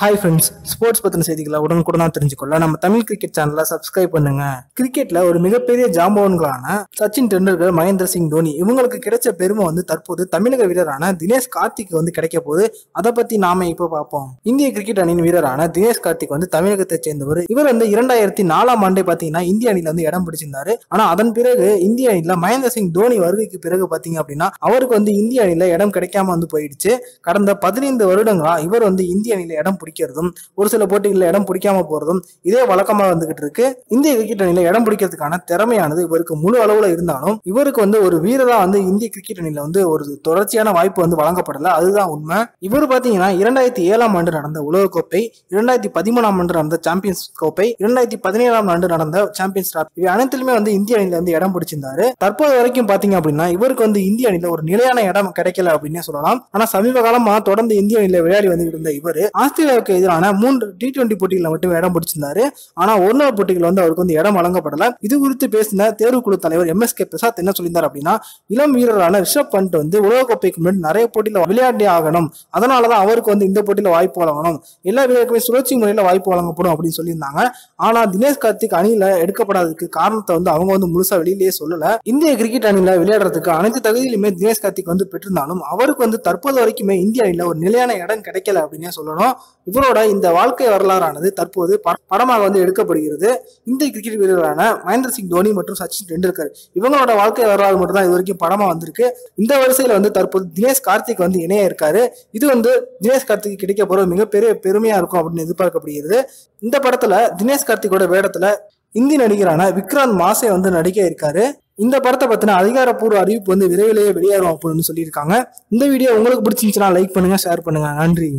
Hi friends sports பற்றின செய்திகளை உடனுக்குடன் தெரிஞ்சுக்கொள்ள நம்ம தமிழ் கிரிக்கெட் சேனலை சப்ஸ்கிரைப் பண்ணுங்க. கிரிக்கெட்ல ஒரு மிகப்பெரிய ஜாம்பவன்களான சச்சின் டெண்டுல்கர் மகேந்திர சிங் தோனி இவங்களுக்கு கிடைச்ச பெருமை வந்து தற்போது தமிழக வீரரான தினேஷ் கார்த்திக் வந்து கிடைக்க போது அதை பத்தி நாம இப்போ பார்ப்போம். இந்திய கிரிக்கெட் அணியின் வீரரான தினேஷ் கார்த்திக் வந்து தமிழகத்தை சேர்ந்தவர். இவர் வந்து இரண்டாயிரத்தி நாலாம் ஆண்டே பாத்தீங்கன்னா இந்திய அணியில வந்து இடம் பிடிச்சிருந்தாரு. ஆனா அதன் பிறகு இந்திய அணியில மகேந்திர சிங் தோனி வருகைக்கு பிறகு பாத்தீங்க அப்படின்னா அவருக்கு வந்து இந்திய அணியில இடம் கிடைக்காம வந்து போயிடுச்சு. கடந்த பதினைந்து வருடங்களா இவர் வந்து இந்திய அணியில இடம் பிடிக்கிறதும் ஒரு சில போட்டிகளில் இடம் பிடிக்காம போறதும் இதே வழக்கமா வந்துகிட்டு இருக்கு. இந்திய கிரிக்கெட் அணியில இடம் பிடிக்கிறதுக்கான திறமையானது இவருக்கு முழு அளவுல இருந்தாலும் இவருக்கு வந்து ஒரு வீரரா வந்து இந்திய கிரிக்கெட் அணியில வந்து ஒரு தொடர்ச்சியான வாய்ப்பு வந்து வழங்கப்படல. அதுதான் உண்மை. இவர் பாத்தீங்கன்னா இரண்டாயிரத்தி ஏழாம் ஆண்டு நடந்த உலகக்கோப்பை இரண்டாயிரத்தி பதிமூணாம் ஆண்டு நடந்த சாம்பியன்ஸ் கோப்பை இரண்டாயிரத்தி பதினேழாம் ஆண்டு நடந்த சாம்பியன்ஸ் டிராப் இவை அனைத்துலயுமே வந்து இந்திய அணியில வந்து இடம் பிடிச்சிருந்தாரு. தற்போது வரைக்கும் பாத்தீங்க அப்படின்னா இவருக்கு வந்து இந்திய அணியில ஒரு நிலையான இடம் கிடைக்கல அப்படின்னே சொல்லலாம். ஆனா சமீப காலமா தொடர்ந்து இந்திய அணியில விளையாடி வந்துட்டு இருந்த இவர் ஆஸ்திரேலியாவுக்கு எதிரான மூன்று டி டுவெண்டி போட்டிகளில் மட்டும் இடம் பிடிச்சிருந்தாரு. ஆனா ஒரு நாள் போட்டிகள் வந்து அவருக்கு வந்து இடம் வழங்கப்படல. இது குறித்து பேசின தேர்வுக்குழு தலைவர் எம். எஸ். கே. பிரசாத் என்ன சொல்லியிருந்தார் அப்படின்னா இளம் வீரரான ரிஷப் பண்ட் வந்து உலகக்கோப்பைக்கு முன்னாடி நிறைய போட்டியில விளையாடி ஆகணும். அதனாலதான் அவருக்கு வந்து இந்த போட்டியில வாய்ப்பு வழங்கணும். எல்லா வீரருக்குமே சுழற்சி முறையில வாய்ப்பு வழங்கப்படும் அப்படின்னு சொல்லியிருந்தாங்க. ஆனா தினேஷ் கார்த்திக் அணியில எடுக்கப்படாததுக்கு காரணத்தை வந்து அவங்க வந்து முழுசா வெளியிலேயே சொல்லல. இந்திய கிரிக்கெட் அணியில விளையாடுறதுக்கு அனைத்து தகுதியிலுமே தினேஷ் கார்த்திக் வந்து பெற்றிருந்தாலும் அவருக்கு வந்து தற்போது வரைக்குமே இந்திய அணியில ஒரு நிலையான இடம் கிடைக்கல அப்படின்னே சொல்லணும். இவரோட இந்த வாழ்க்கை வரலாறானது தற்போது படமாக வந்து எடுக்கப்படுகிறது. இந்திய கிரிக்கெட் வீரர்களான மகேந்திர சிங் தோனி மற்றும் சச்சின் டெண்டுல்கர். இவங்களோட வாழ்க்கை வரலாறு மட்டும் தான் இது வரைக்கும் படமா வந்திருக்கு. இந்த வரிசையில வந்து தற்போது தினேஷ் கார்த்திக் வந்து இணைய இருக்காரு. இது வந்து தினேஷ் கார்த்திக் கிடைக்க போற மிகப்பெரிய பெருமையா இருக்கும் அப்படின்னு எதிர்பார்க்கப்படுகிறது. இந்த படத்துல தினேஷ் கார்த்திக்கோட வேடத்துல இந்தி நடிகரான விக்ராந்த் மாசே வந்து நடிக்க இருக்காரு. இந்த படத்தை பத்தின அதிகாரப்பூர்வ அறிவிப்பு வந்து விரைவிலேயே வெளியேறும் அப்படின்னு சொல்லியிருக்காங்க. இந்த வீடியோ உங்களுக்கு பிடிச்சிருந்துச்சுன்னா லைக் பண்ணுங்க ஷேர் பண்ணுங்க. நன்றி.